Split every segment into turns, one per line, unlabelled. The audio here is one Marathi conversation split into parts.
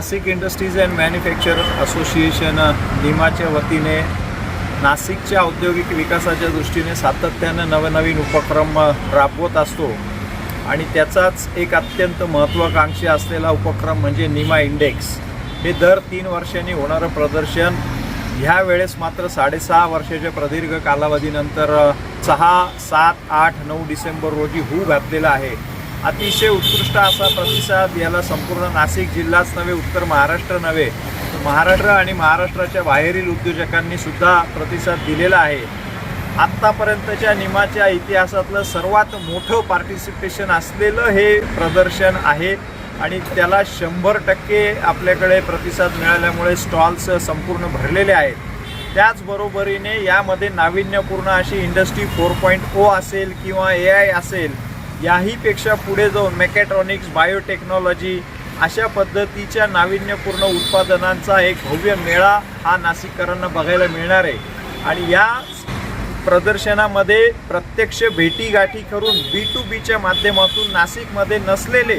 Nashik industries and manufacture association निमाच्या वतीने नाशिकच्या औद्योगिक विकासाच्या दृष्टीने सातत्यानं नवनवीन उपक्रम राबवत असतो. आणि त्याचाच एक अत्यंत महत्त्वाकांक्षी असलेला उपक्रम म्हणजे निमा इंडेक्स. हे दर तीन वर्षांनी होणारं प्रदर्शन ह्या वेळेस मात्र साडेसहा वर्षाच्या प्रदीर्घ कालावधीनंतर सहा सात आठ नऊ डिसेंबर रोजी होऊ घातलेला आहे. अतिशय उत्कृष्ट असा प्रतिसाद याला संपूर्ण नाशिक जिल्हाच नव्हे उत्तर महाराष्ट्र नव्हे. तर महाराष्ट्र आणि महाराष्ट्राच्या बाहेरील उद्योजकांनी सुद्धा प्रतिसाद दिलेला आहे. आत्तापर्यंतच्या निमाच्या इतिहासातलं सर्वात मोठं पार्टिसिपेशन असलेलं हे प्रदर्शन आहे आणि त्याला शंभर टक्के आपल्याकडे प्रतिसाद मिळाल्यामुळे स्टॉल्स संपूर्ण भरलेले आहेत. त्याचबरोबरीने यामध्ये नाविन्यपूर्ण अशी इंडस्ट्री फोर पॉईंट ओ असेल किंवा ए आय असेल याहीपेक्षा पुढे जाऊन मेकॅट्रॉनिक्स बायोटेक्नॉलॉजी अशा पद्धतीच्या नाविन्यपूर्ण उत्पादनांचा एक भव्य मेळा हा नाशिककरांना बघायला मिळणार आहे. आणि या प्रदर्शनामध्ये प्रत्यक्ष भेटीगाठी करून बी टू बीच्या माध्यमातून नाशिकमध्ये नसलेले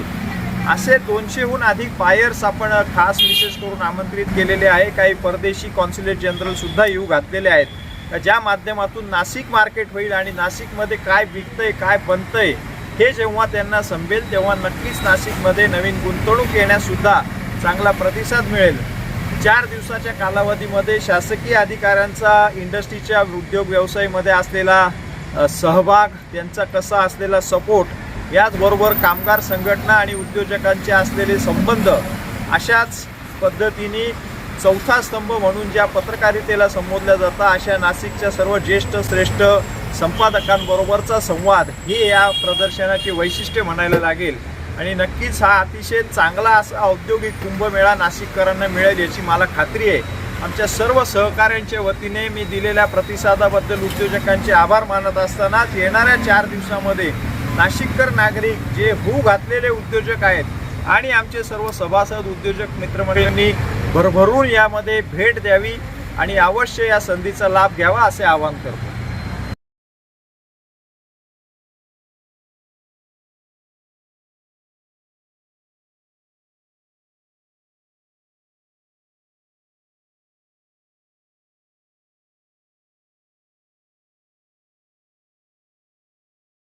असे दोनशेहून अधिक बायर्स आपण खास विशेष करून आमंत्रित केलेले आहे. काही परदेशी कॉन्सुलेट जनरलसुद्धा येऊ घातलेले आहेत. ज्या माध्यमातून नाशिक मार्केट होईल आणि नाशिकमध्ये काय विकतंय काय बनतंय हे जेव्हा त्यांना समजेल तेव्हा नक्कीच नाशिकमध्ये नवीन गुंतवणूक येण्यासुद्धा चांगला प्रतिसाद मिळेल. चार दिवसाच्या कालावधीमध्ये शासकीय अधिकाऱ्यांचा इंडस्ट्रीच्या उद्योग व्यवसायामध्ये असलेला सहभाग त्यांचा कसा असलेला सपोर्ट याचबरोबर कामगार संघटना आणि उद्योजकांचे असलेले संबंध अशाच पद्धतीने चौथा स्तंभ म्हणून ज्या पत्रकारितेला संबोधल्या जातं अशा नाशिकच्या सर्व ज्येष्ठ श्रेष्ठ संपादकांबरोबरचा संवाद हे या प्रदर्शनाचे वैशिष्ट्य म्हणायला लागेल. आणि नक्कीच हा अतिशय चांगला असा औद्योगिक कुंभमेळा नाशिककरांना मिळेल याची मला खात्री आहे. आमच्या सर्व सहकाऱ्यांच्या वतीने मी दिलेल्या प्रतिसादाबद्दल उद्योजकांचे आभार मानत असतानाच येणाऱ्या चार दिवसामध्ये नाशिककर नागरिक जे होऊ घातलेले उद्योजक आहेत आणि आमचे सर्व सभासद उद्योजक मित्रमंडळींनी भरभरून यामध्ये भेट द्यावी आणि अवश्य या संधीचा लाभ घ्यावा असे आवाहन करतो.